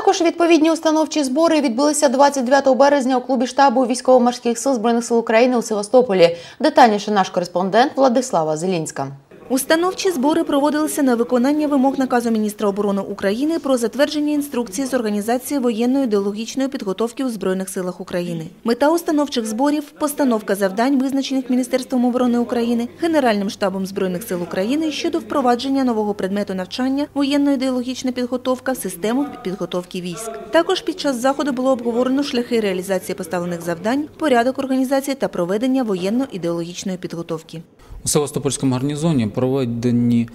Також відповідні установчі збори відбулися 29 березня у клубі штабу військово-морських сил збройних сил України у Севастополі. Детальніше наш кореспондент Владислава Зелінська. Установчі збори проводилися на виконання вимог наказу міністра оборони України про затвердження інструкції з організації воєнної ідеологічної підготовки у Збройних силах України. Мета установчих зборів – постановка завдань, визначених Міністерством оборони України, Генеральним штабом Збройних сил України щодо впровадження нового предмету навчання воєнно ідеологічна підготовка в систему підготовки військ. Також під час заходу було обговорено шляхи реалізації поставлених завдань, порядок організації та проведення воєнно-ідеологічної підготовки. У Севастопольському гарнізоні проведені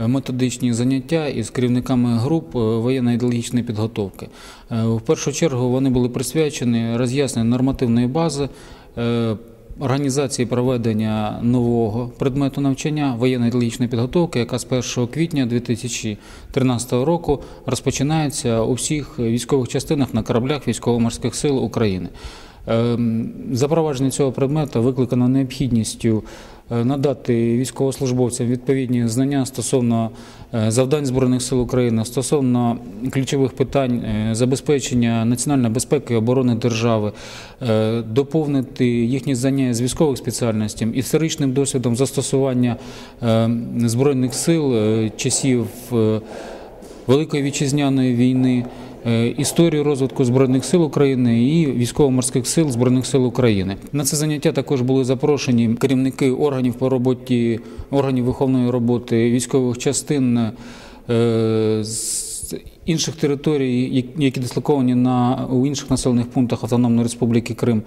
е, методичні заняття із керівниками груп е, воєнно-ідеологічної підготовки. Е, В першу чергу вони були присвячені роз'ясненню нормативної бази. Організації проведення нового предмету навчання воєнно-ідеологічної підготовки, яка з 1 квітня 2013 року розпочинається у всіх військових частинах на кораблях військово-морських сил України. Ем, Запровадження цього предмету викликано необхідністю надати військовослужбовцям відповідні знання стосовно е, завдань Збройних сил України, стосовно ключових питань е, забезпечення національної безпеки і оборони держави, е, доповнити їхні знання з військових спеціальностей, історичним досвідом застосування е, Збройних сил е, часів е, Великої вітчизняної війни, е, історію розвитку Збройних сил України і військово-морських сил Збройних сил України. На це заняття також були запрошені керівники органів по роботі, органів виховної роботи, військових частин е, з інших територій, які дислоковані на у інших населених пунктах Автономної Республіки Крим.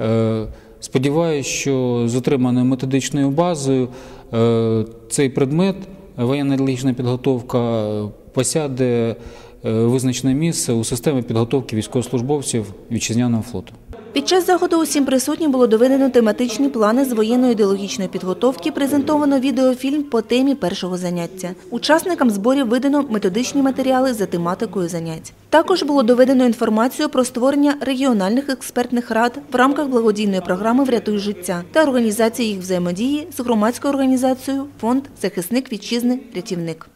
Е, Сподіваюсь, що з отриманою методичною базою е, цей предмет воєнно-ідеологічна підготовка е, посяде е, визначене місце у системі підготовки військовослужбовців вітчизняного флоту. Під час заходу усім присутнім було доведено тематичні плани з воєнно-ідеологічної підготовки, презентовано відеофільм по темі першого заняття. Учасникам зборів видано методичні матеріали за тематикою занять. Також було доведено інформацію про створення регіональних експертних рад в рамках благодійної програми Врятуй життя та організації їх взаємодії з громадською організацією Фонд Захисник вітчизни Рятівник.